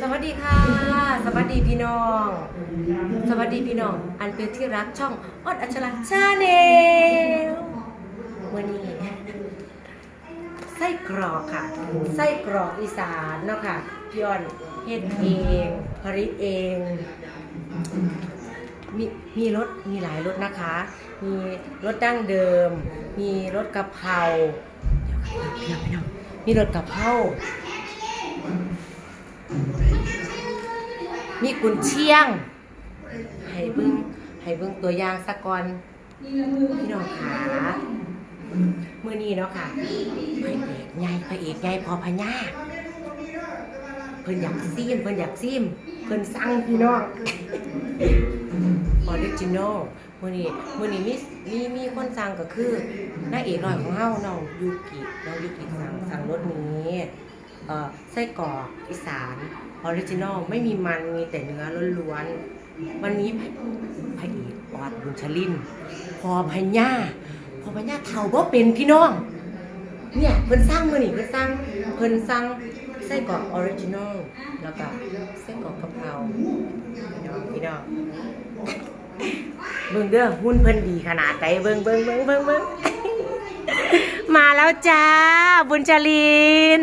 สวัสดีค่ะ สวัสดีพี่น้อง สวัสดีพี่น้อง อันเป็นที่รักช่องออดอัชราชาแนลวันนี้ไส้กรอกค่ะ ไส้กรอกอีสานเนาะค่ะพี่อ้อนเฮ็ดเองผลิตเองมีมีรสมีหลายรสนะคะ มีรสดั้งเดิม มีรสกะเพราเดี๋ยวค่ะพี่น้องพี่น้องมีรสกะเพรา มีกุนเชียง ให้เบิ้งให้เบิ้งตัวอย่างสักก่อนพี่น้องขาเมื่อนี้เนาะค่ะพระเอกใหญ่พระเอกใหญ่พอพญาเพิ่นอยากซีมเพิ่นอยากซีมเพิ่นสั่งพี่น้องออริจินอลมื้อนี้มื้อนี้มีมีมีคนสั่งก็คือนางเอกน้อยของเฮาน้องยูกิน้องยูกิสั่งสั่งรสนี้ ไส้กรอกอีสานออริจินอลไม่มีมันมีแต่เนื้อล้วนๆวันนี้พระเอกออดบุญชลิน พอพญาพอพญาเฒ่าบ่เป็นพี่น้องเนี่ยเพิ่นสร้างมือนี้เพิ่นสร้างเพิ่นสร้างไส้กรอกออริจินอลแล้วก็ไส้กรอกกะเพราพี่น้องพี่น้องเบิ่งเด้อหุ้นเพิ่นดีขนาดไหนเบิ่งเบิ่งเบิ่งเบิ่งเบิ่ง มาแล้วจ้า บุญจลิน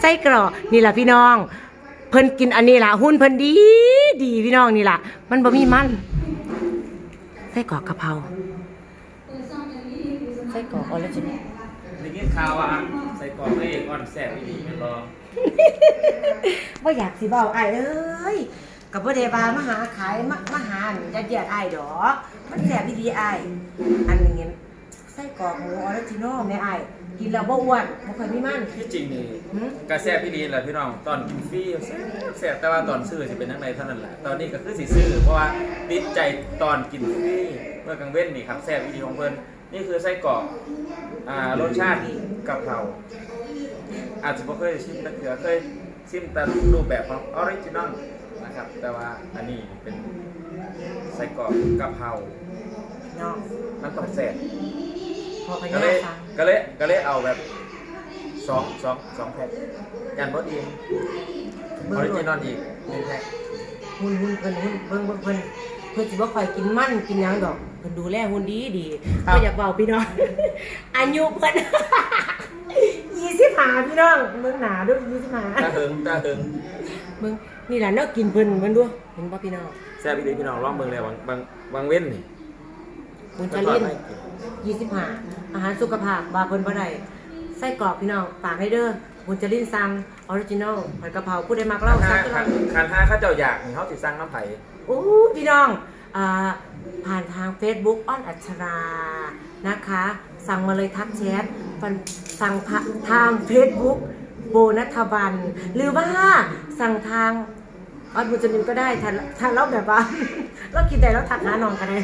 ไส้กรอกนี่ล่ะพี่น้อง เพิ่นกินอันนี้ล่ะหุ้นเพิ่นดี ดีพี่น้องนี่ล่ะ มันบ่มีมันไส้กรอกกะเพราไส้กรอกออริจินอลได้ยินข่าวว่าใส่กรอกให้อ่อนแซ่บอีกแม่นบ่ว่าอยากสิเบาไอ้ายเอ้ยกับพ่อเดบามาหาขายมามาหาจะเดียดไอ้ายดอก มันแสบดีๆไอ้ายอันนี้ ไส้กรอกหมูออริจินอลแม่ไอ้ายกินแล้วบ่อ้วนบ่เคยมีมันที่จริงนี่หืมกระแซ่บพี่ดีแหละพี่น้องตอนกินฟรีแซ่บแซ่บแต่ว่าตอนซื้อสิเป็นจังไดเท่านั้นแหละตอนนี้ก็คือสิซื้อเพราะว่าติดใจตอนกินฟรีเมื่อกลางเว้นนี่ครับแซ่บพี่ดีของเพิ่นนี่คือไส้กรอกอ่ารสชาติกะเพราอาจจะบ่เคยชิมแต่เถือเคยชิมแต่รูปแบบของออริจินอลนะครับ แต่ว่าอันนี้เป็นไส้กรอกกะเพราเนาะมันต้องแซ่บ พอพก็ญาเลยฟังก็เลยก็เลยเอาแบบสองสองสองแพ็คยันบดอีกออริจินอลอีกหนึ่งแพ็คหุ่นหุ่นเพิ่นหุ่นเบิ่งเบิ่งเพิ่นเพิ่นสิบ่ค่อยกินมันกินหยังดอกเพิ่นดูแลหุ่นดีดีก็อยากเว้าพี่น้อง อายุเพิ่น 25พี่น้องเบิ่งหน้าดู25 ตาเหิงตาเหิงมึงนี่แหละเนาะกินเพิ่นมันด้วยเห็นป่ะพี่น้องแซ่บพี่ดีพี่น้องลองเบิ่งเลยบางบางบางเว้นนี่ บุญชลินยี่สิบห้าอาหารสุขภาพบาเพิ่นบ่ได้ไส้กรอกพี่น้องฝากให้เด้อบุญชลินสั่งออริจินอลผัดกะเพราผู้ใดมักคัเล่านสั่ห้างก็คัได้นคันห้าข้าเจ้าอยากนี่เขาสิสั่งน้ำไผ่โอ้พี่น้องอ่าผ่านทาง Facebook อ้อนอัชรานะคะ สั่งมาเลยทักแชทฟันสั่งผ่าทาง Facebook โบนัทบันหรือว่าสั่งทาง ออดบุญจลินก็ได้ถ้าถ้าเราแบบว่า เรากินได้แล้วทักหาน้องกันเลย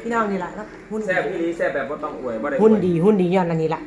พี่น้องนี่แหละแล้วหุ้นแซ่บพี่ดีแซ่บแบบบ่ต้องอวยบ่ได้อวย หุ้นดีหุ้นดีย้อนอันนี้ละ